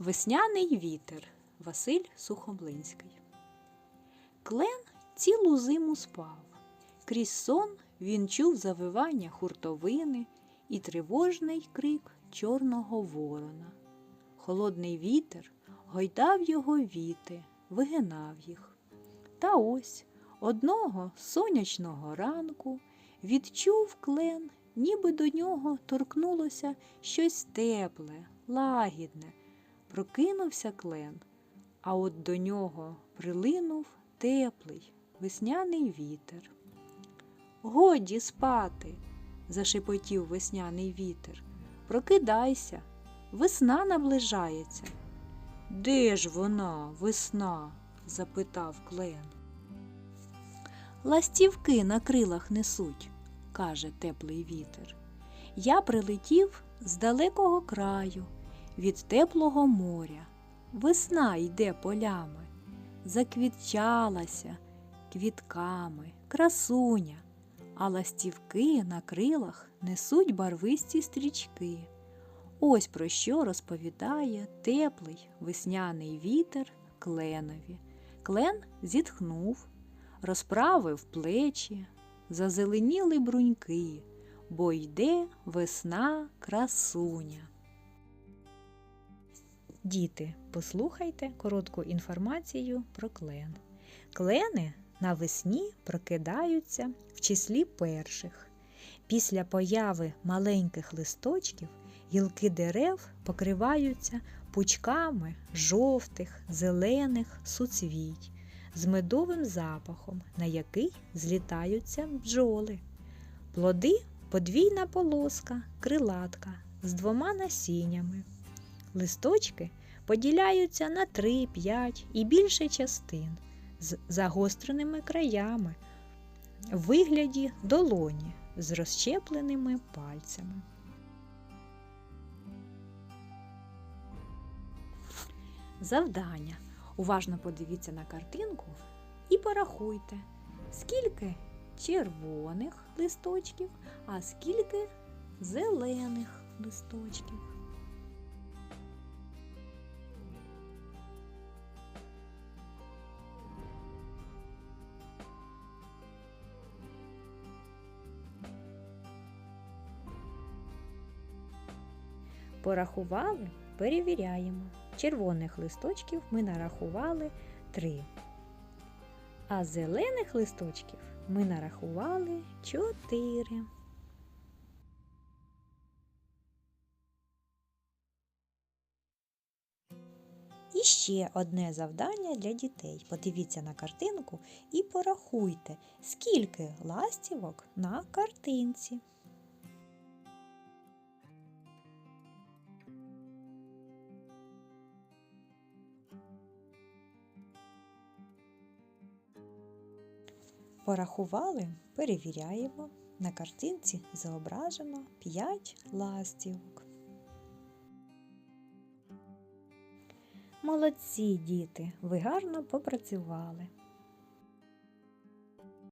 Весняний вітер Василь Сухомлинський. Клен цілу зиму спав. Крізь сон він чув завивання хуртовини і тривожний крик чорного ворона. Холодний вітер гойдав його віти, вигинав їх. Та ось одного сонячного ранку відчув клен, ніби до нього торкнулося щось тепле, лагідне. Прокинувся клен, а от до нього прилинув теплий весняний вітер. Годі спати, зашепотів весняний вітер. Прокидайся, весна наближається. Де ж вона, весна? запитав клен. Ластівки на крилах несуть, каже теплий вітер. Я прилетів з далекого краю, від теплого моря. Весна йде полями, заквітчалася квітками, красуня, а ластівки на крилах несуть барвисті стрічки. Ось про що розповідає теплий весняний вітер кленові. Клен зітхнув, розправив плечі, зазеленіли бруньки, бо йде весна красуня. Діти, послухайте коротку інформацію про клен. Клени навесні прокидаються в числі перших. Після появи маленьких листочків гілки дерев покриваються пучками жовтих, зелених суцвіть з медовим запахом, на який злітаються бджоли. Плоди подвійна полоска, крилатка з двома насіннями. Листочки поділяються на 3, 5 і більше частин з загостреними краями в вигляді долоні з розщепленими пальцями. Завдання. Уважно подивіться на картинку і порахуйте, скільки червоних листочків, а скільки зелених листочків. Порахували, перевіряємо. Червоних листочків ми нарахували три. А зелених листочків ми нарахували чотири. І ще одне завдання для дітей. Подивіться на картинку і порахуйте, скільки ластівок на картинці. Порахували, перевіряємо. На картинці зображено 5 ластівок. Молодці, діти, ви гарно попрацювали.